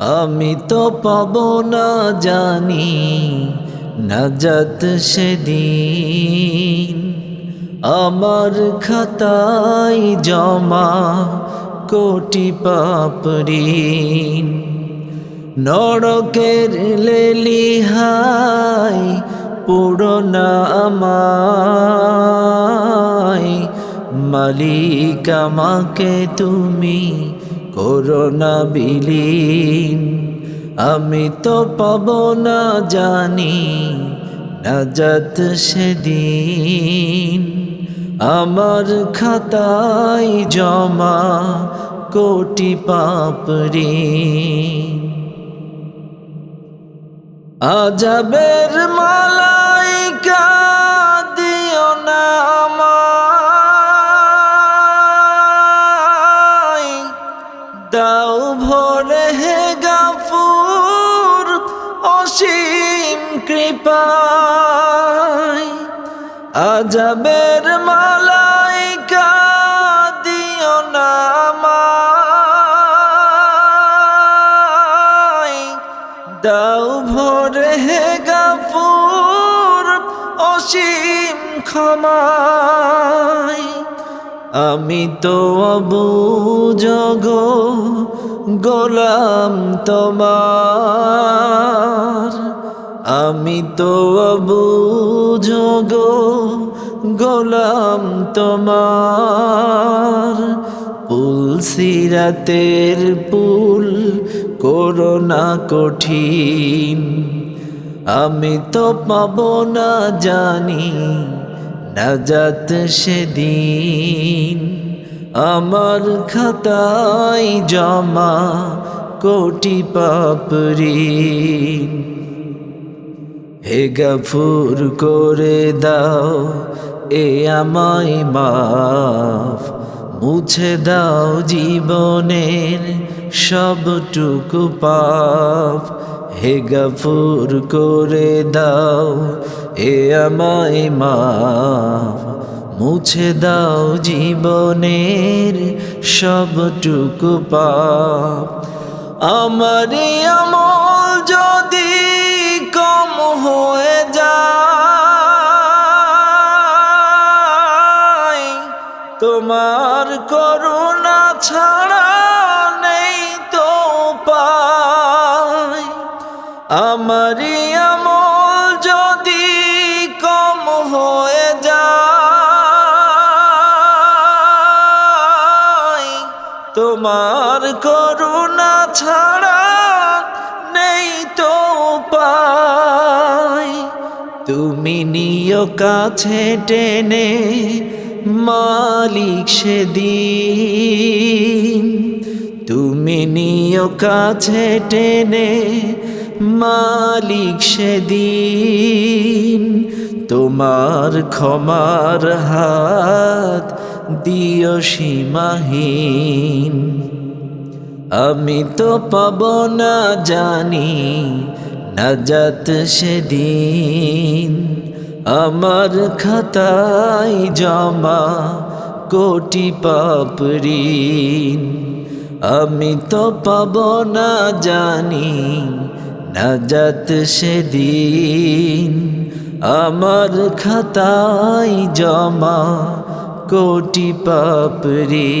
আমি তো পাব না জানি, নাজাত সেদিন। আমার খাতায় জমা কোটি পাপরিন নরকের লেলিহাই পুরনা আমায়। মালিক আমাকে তুমি করোনা বিলীন। আমি তো পাব না জানি, নাজাত সেদিন। আমার খাতায় জমা কোটি পাপড়ি আজাবের মালাইকা হে গাফুর অসীম কৃপায় আজাবের মালাইকা দিও না দাও ভরে হে গাফুর অসীম ক্ষমায় আমি তো অবুজগ গোলাম তোমার। আমি তো অবুজগ গোলাম তোমার। পুল সিরাতের পুল করোনা কঠিন। আমি তো পাব না জানি নাজাত সেদিন আমার খাতায় জমা কোটি পাপরিন হে গফুর করে দাও, এ আমায় মাফ। মুছে দাও জীবনের সবটুকু পাপ। হে গফুর করে দাও এ আমায় মাফ, মুছে দাও জীবনের সবটুকু পাপ। আমার আমল যদি কম হয়ে যায়, তোমার করুণা ছাড়া নেই তো পাই আমার হয়ে যায়। তোমার করুণা ছাড়া নেই তো পাই তুমি নিয় কাছে টেনে মালিক সেদিন। তুমি নিয় কাছে টেনে মালিক সেদিন। তোমার ক্ষমার হাত দিও সীমাহীন। আমি তো পাব না জানি, নাজাত সেদিন। আমার খাতায় জমা কোটি পাপরিন আমি তো পাব না জানি, নাজাত সেদিন। আমার খাতায় জমা কোটি পাপরি